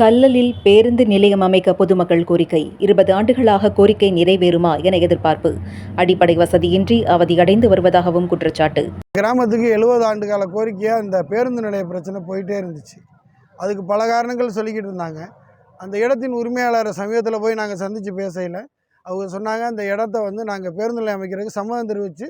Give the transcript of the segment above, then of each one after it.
கல்லலில் பேருந்து நிலையம் அமைக்க பொதுமக்கள் கோரிக்கை. இருபது ஆண்டுகளாக கோரிக்கை நிறைவேறுமா என எதிர்பார்ப்பு. அடிப்படை வசதியின்றி அவதியடைந்து வருவதாகவும் குற்றச்சாட்டு. கிராமத்துக்கு எழுபது ஆண்டு கால கோரிக்கையாக இந்த பேருந்து நிலைய பிரச்சனை போயிட்டே இருந்துச்சு. அதுக்கு பல காரணங்கள் சொல்லிக்கிட்டு இருந்தாங்க. அந்த இடத்தின் உரிமையாளரை சமீபத்தில் போய் நாங்கள் சந்தித்து பேசையில் அவங்க சொன்னாங்க அந்த இடத்த வந்து நாங்கள் பேருந்து நிலையம் அமைக்கிறதுக்கு சம்மதம் தெரிவித்து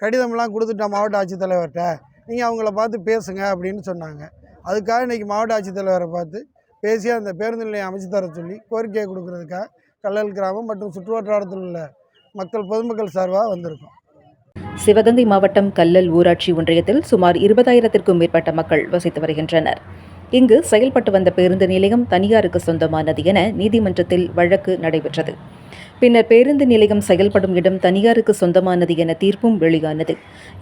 கடிதம்லாம் கொடுத்துட்டோம் மாவட்ட ஆட்சித்தலைவர்கிட்ட நீங்கள் அவங்கள பார்த்து பேசுங்க அப்படின்னு சொன்னாங்க. அதுக்காக இன்றைக்கி மாவட்ட ஆட்சித்தலைவரை பார்த்து பேசி அந்த பேருந்து நிலையம் அமைச்சு தர சொல்லி கோரிக்கையை கொடுக்கறதுக்காக கல்லல் கிராமம் மற்றும் சுற்றுவட்டாரத்தில் உள்ள மக்கள் பொதுமக்கள் சார்பாக வந்திருக்கோம். சிவகங்கை மாவட்டம் கல்லல் ஊராட்சி ஒன்றியத்தில் சுமார் இருபதாயிரத்திற்கும் மேற்பட்ட மக்கள் வசித்து வருகின்றனர். இங்கு செயல்பட்டு வந்த பேருந்து நிலையம் தனியாருக்கு சொந்தமானது என நீதிமன்றத்தில் வழக்கு நடைபெற்றது. பின்னர் பேருந்து நிலையம் செயல்படும் இடம் தனியாருக்கு சொந்தமானது என தீர்ப்பும் வெளியானது.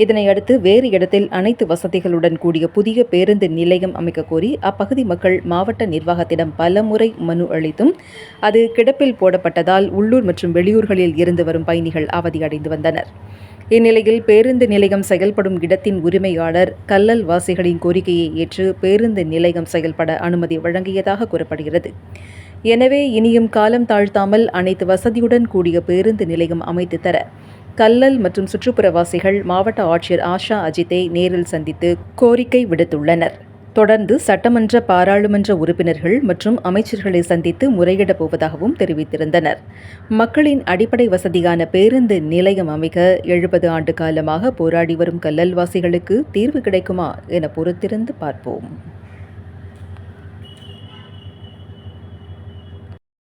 இதனையடுத்து வேறு இடத்தில் அனைத்து வசதிகளுடன் கூடிய புதிய பேருந்து நிலையம் அமைக்க கோரி அப்பகுதி மக்கள் மாவட்ட நிர்வாகத்திடம் பலமுறை மனு அளித்தும் அது கிடப்பில் போடப்பட்டதால் உள்ளூர் மற்றும் வெளியூர்களில் இருந்து வரும் பயணிகள் அவதியடைந்து வந்தனர். இந்நிலையில் பேருந்து நிலையம் செயல்படும் இடத்தின் உரிமையாளர் கல்லல் வாசிகளின் கோரிக்கையை ஏற்று பேருந்து நிலையம் செயல்பட அனுமதி வழங்கியதாக கூறப்படுகிறது. எனவே இனியும் காலம் தாழ்த்தாமல் அனைத்து வசதியுடன் கூடிய பேருந்து நிலையம் அமைத்து தர கல்லல் மற்றும் சுற்றுப்புறவாசிகள் மாவட்ட ஆட்சியர் ஆஷா அஜித்தை நேரில் சந்தித்து கோரிக்கை விடுத்துள்ளனர். தொடர்ந்து சட்டமன்ற பாராளுமன்ற உறுப்பினர்கள் மற்றும் அமைச்சர்களை சந்தித்து முறையிடப் போவதாகவும் தெரிவித்திருந்தனர். மக்களின் அடிப்படை வசதியான பேருந்து நிலையம் அமைக்க எழுபது ஆண்டு காலமாக போராடி வரும் கல்லல்வாசிகளுக்கு தீர்வு கிடைக்குமா என பொறுத்திருந்து பார்ப்போம்.